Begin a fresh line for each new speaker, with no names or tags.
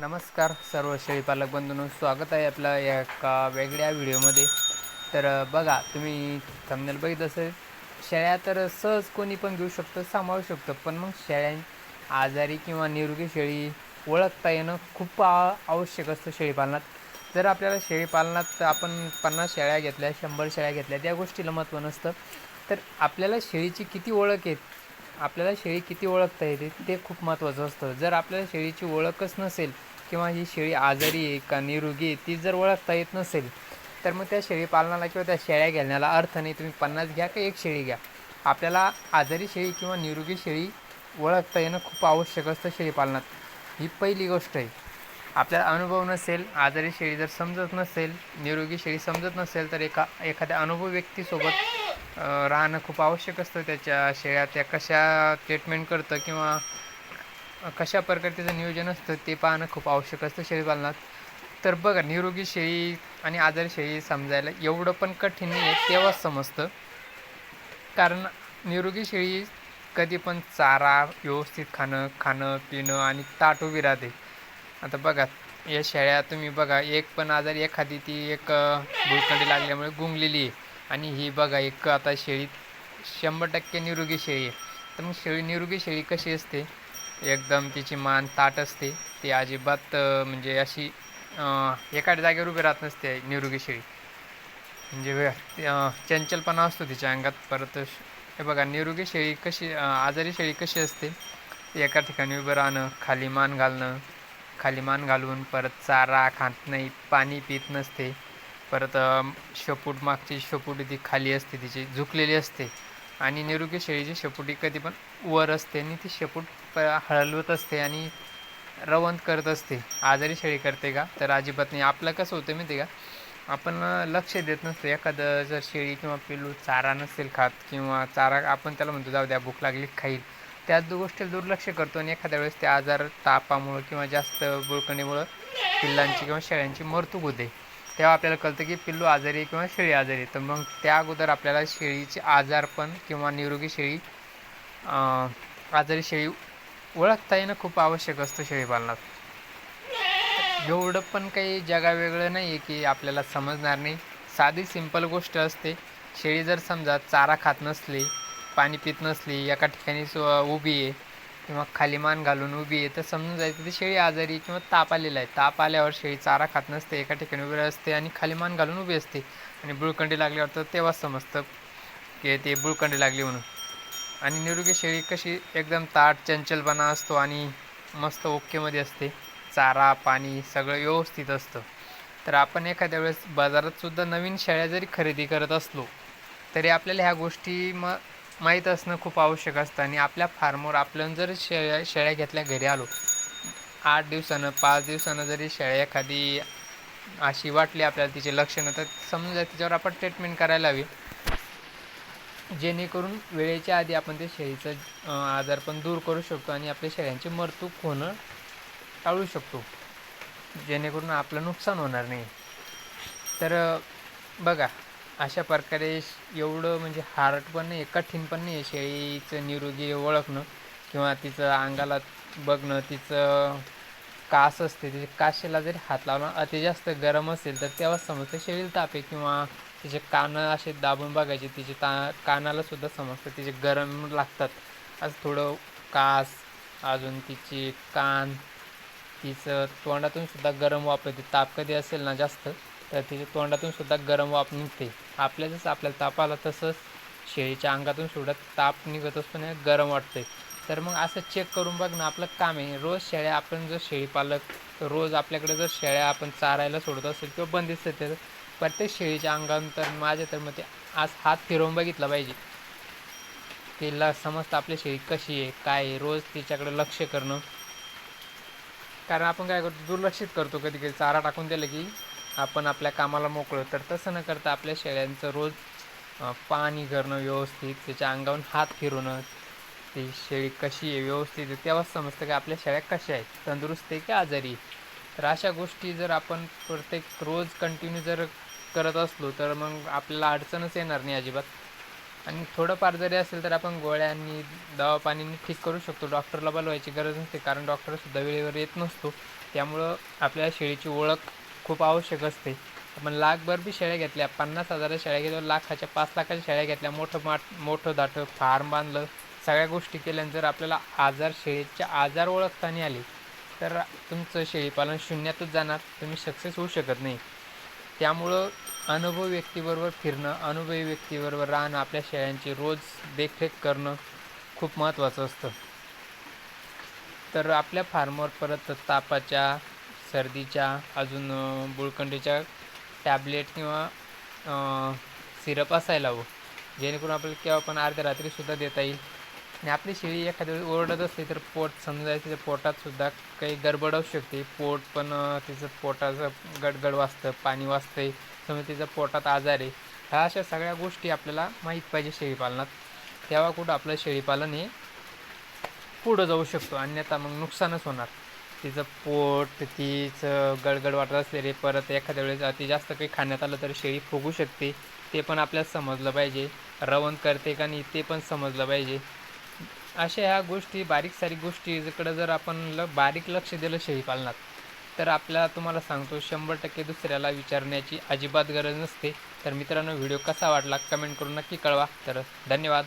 नमस्कार सर्व शेळीपालक बंधूंनो स्वागत आहे आपला या एका वेगळ्या व्हिडिओमध्ये. तर बघा तुम्ही थंबनेल बघित असेल शेळ्या तर सहज कोणी पण घेऊ शकतं सांभाळू शकतं पण मग शेळ्या आजारी किंवा निरोगी शेळी ओळखता येणं खूप आवश्यक असतं शेळीपालनात. जर आपल्याला शेळीपालनात आपण पन्नास शेळ्या घेतल्या शंभर शेळ्या घेतल्या त्या गोष्टीला महत्त्व नसतं. तर आपल्याला शेळीची किती ओळख आहे आपल्याला शेळी किती ओळखता येते ते खूप महत्त्वाचं असतं. जर आपल्याला शेळीची ओळखच नसेल किंवा ही शेळी आजारी आहे का निरोगी आहे ती जर ओळखता येत नसेल तर मग त्या शेळी पालनाला किंवा त्या शेळ्या घेण्याला अर्थ नाही. तुम्ही पन्नास घ्या का एक शेळी घ्या. आपल्याला आजारी शेळी किंवा निरोगी शेळी ओळखता येणं खूप आवश्यक असतं शेळीपालनात ही पहिली गोष्ट आहे. आपल्याला अनुभव नसेल आजारी शेळी जर समजत नसेल निरोगी शेळी समजत नसेल तर एका एखाद्या अनुभव व्यक्तीसोबत राहणं खूप आवश्यक असतं त्याच्या शेळ्या. त्या कशा ट्रीटमेंट करतं किंवा कशा प्रकारे त्याचं नियोजन असतं ते पाहणं खूप आवश्यक असतं शेळीपालनात. तर बघा निरोगी शेळी आणि आजारी शेळी समजायला एवढं पण कठीण नाही आहे तेव्हाच समजतं. कारण निरोगी शेळी कधी पण चारा व्यवस्थित खाणं खाणं पिणं आणि ताट उभी राहते. आता बघा या शेळ्या तुम्ही बघा एक पण आजारी एखादी ती एक अ, लागल्यामुळे गुंगलेली आहे. आणि ही बघा एक आता शेळी शंभर टक्के निरोगी शेळी आहे. तर मग शेळी निरोगी शेळी कशी असते? एकदम तिची मान ताट असते. ती अजिबात म्हणजे अशी एका जागेवर उभी राहत नसते निरोगी शेळी. म्हणजे चंचलपणा असतो तिच्या अंगात. परत श- हे बघा निरोगी शेळी कशी आजारी शेळी कशी असते? एका ठिकाणी उभं राहणं खाली मान घालणं खाली मान घालून परत चारा खात नाही पाणी पित नसते. परत शेपूट मागची शेपूट ती खाली असते तिची झुकलेली असते. आणि निरोगी शेळीची शेपुटी कधी पण वर असते आणि ती शेपूट प- असते आणि रवंत करत असते. आजारी शेळी करते का? तर अजिबात नाही. आपलं कसं होतं माहिती आहे का? आपण लक्ष देत नसतो. एखादं जर शेळी किंवा पिल्लू चारा नसेल खात किंवा चारा आपण त्याला म्हणतो जाऊ द्या भूक लागली खाईल. त्याच गोष्टी गोष्टीला दुर्लक्ष करतो आणि एखाद्या वेळेस ते आजार तापामुळं किंवा जास्त बुळकणीमुळं पिल्लांची किंवा शेळ्यांची मरतूक होते. तेव्हा आपल्याला कळतं की पिल्लू आजारी आहे किंवा शेळी आजारी आहे. तर मग त्या अगोदर आपल्याला शेळीचे आजारपण किंवा निरोगी शेळी आजारी शेळी ओळखता येणं खूप आवश्यक असतं शेळीपालनात. एवढं पण काही जगावेगळं नाही आहे की आपल्याला समजणार नाही. साधी सिंपल गोष्ट असते शेळी जर समजा चारा खात नसली पाणी पित नसली एका ठिकाणी सु- उभी आहे किंवा खाली मान घालून उभी आहे तर समजून जायचं ती शेळी आजारी किंवा ताप आलेला आहे. ताप आल्यावर शेळी चारा खात नसते एका ठिकाणी उभी असते आणि खाली मान घालून उभी असते. आणि बुळकंडी लागल्यावर तर तेव्हाच समजतं की ते बुळकंडी लागली म्हणून. आणि निरोगी शेळी कशी एकदम ताट चंचलपणा असतो आणि मस्त ओकेमध्ये असते. चारा पाणी सगळं व्यवस्थित असतं. तर आपण एखाद्या वेळेस बाजारातसुद्धा नवीन शेळ्या जरी खरेदी करत असलो तरी आपल्याला ह्या गोष्टी मग माहीत असणं खूप आवश्यक असतं आणि आपल्या फार्मवर आपण जर शेळ्या शेळ्या घेतल्या घरी आलो आठ दिवसानं पाच दिवसानं जरी शेळ्या एखादी अशी वाटली आपल्याला तिचे लक्षणं तर समजा तिच्यावर आपण ट्रीटमेंट करायला हवी. जेणेकरून वेळेच्या आधी आपण ते शेळीचं आजार पण दूर करू शकतो आणि आपल्या शेळ्यांची मरतूक होणं टाळू शकतो. जेणेकरून आपलं नुकसान होणार नाही. तर बघा अशा प्रकारे श- एवढं म्हणजे हार्ड पण नाही कठीण पण नाही आहे शेळीचं निरोगी ओळखणं किंवा तिचं अंगाला बघणं तिचं कास असते तिचे काशेला जरी हात लावला अति जास्त गरम असेल तर तेव्हाच समजतं शेळीला ताप आहे किंवा तिचे कानं असे दाबून बघायचे तिचे ता कानाला सुद्धा समजतं तिचे गरम लागतात. असं थोडं कास अजून तिचे कान तिचं तोंडातून सुद्धा गरम वापरते ताप कधी असेल ना जास्त तर तिच्या तोंडातून सुद्धा गरम वाफ निघते. आपल्या जसं आपल्याला ताप आला तसंच शेळीच्या अंगातून सुद्धा ताप निघत असतो आणि गरम वाटते. तर मग असं चेक करून बघ ना आपलं काम आहे. रोज शेळ्या आपण जर शेळी पालक तर रोज आपल्याकडे जर शेळ्या आपण चारायला सोडत असेल किंवा बंदिस्त तर प्रत्येक शेळीच्या अंगावर तर माझ्या तर मग ते आज हात फिरवून बघितला पाहिजे. तिला समजतं आपली शेळी कशी आहे काय आहे रोज तिच्याकडे लक्ष करणं. कारण आपण काय करतो दुर्लक्षित करतो कधी कधी चारा टाकून दिलं की आपण आपल्या कामाला मोकळं तर तसं न करता आपल्या शेळ्यांचं रोज पाणी करणं व्यवस्थित त्याच्या अंगावरून हात फिरवणं ती शेळी कशी आहे व्यवस्थित आहे तेव्हाच समजतं की आपल्या शेळ्या कशा आहेत तंदुरुस्त आहे की आजारी आहे. तर अशा गोष्टी जर आपण प्रत्येक रोज कंटिन्यू जर करत असलो तर मग आपल्याला अडचणच येणार नाही अजिबात. आणि थोडंफार जरी असेल तर आपण गोळ्यांनी दवापाणीने ठीक करू शकतो. डॉक्टरला बोलवायची गरज नसते कारण डॉक्टरसुद्धा वेळेवर येत नसतो. त्यामुळं आपल्या शेळीची ओळख खूप आवश्यक असते. आपण लाखभर बी शेळ्या घेतल्या पन्नास हजाराच्या शेळ्या घेतल्या लाखाच्या पाच लाखाच्या शेळ्या घेतल्या मोठं माठ मोठं दाटं फार्म बांधलं सगळ्या गोष्टी केल्यानंतर आपल्याला आजार शेळीच्या आजार ओळखताना आले तर तुमचं शेळीपालन शून्यातच जाणार तुम्ही सक्सेस होऊ शकत नाही. त्यामुळं अनुभव व्यक्तीबरोबर फिरणं अनुभवी व्यक्तीबरोबर राहणं आपल्या शेळ्यांची रोज देखरेख करणं खूप महत्त्वाचं असतं. तर आपल्या फार्मवर परत तापाच्या सर्दीच्या अजून बुळकंडीच्या टॅबलेट किंवा सिरप असायला हवं. जेणेकरून आपल्याला केव्हा पण अर्ध्या रात्रीसुद्धा देता येईल. आणि आपली शेळी एखाद्या ओरडत असली तर पोट समजा तिच्या पोटातसुद्धा काही गडबड असू शकते. पोट पण तिचं पोटाचं गडगड वाजतं पाणी वाचतंय समजा तिचं पोटात आजार आहे. ह्या अशा सगळ्या गोष्टी आपल्याला माहीत पाहिजे शेळीपालनात. तेव्हा कुठं आपलं शेळीपालन हे पुढं जाऊ शकतो. अन्यथा मग नुकसानच होणार. तिचं पोट तिचं गडगड वाटत असले रे परत एखाद्या वेळेस अति जास्त काही खाण्यात आलं तर शेळी फुगू शकते. ते पण आपल्याला समजलं पाहिजे. रवण करते का नाही ते पण समजलं पाहिजे. अशा ह्या गोष्टी बारीक सारीक गोष्टीकडं जर आपण ल बारीक लक्ष दिलं शेळीपालनात तर आपल्याला तुम्हाला सांगतो शंभर टक्के दुसऱ्याला विचारण्याची अजिबात गरज नसते. तर मित्रांनो व्हिडिओ कसा वाटला कमेंट करून नक्की कळवा. तर धन्यवाद.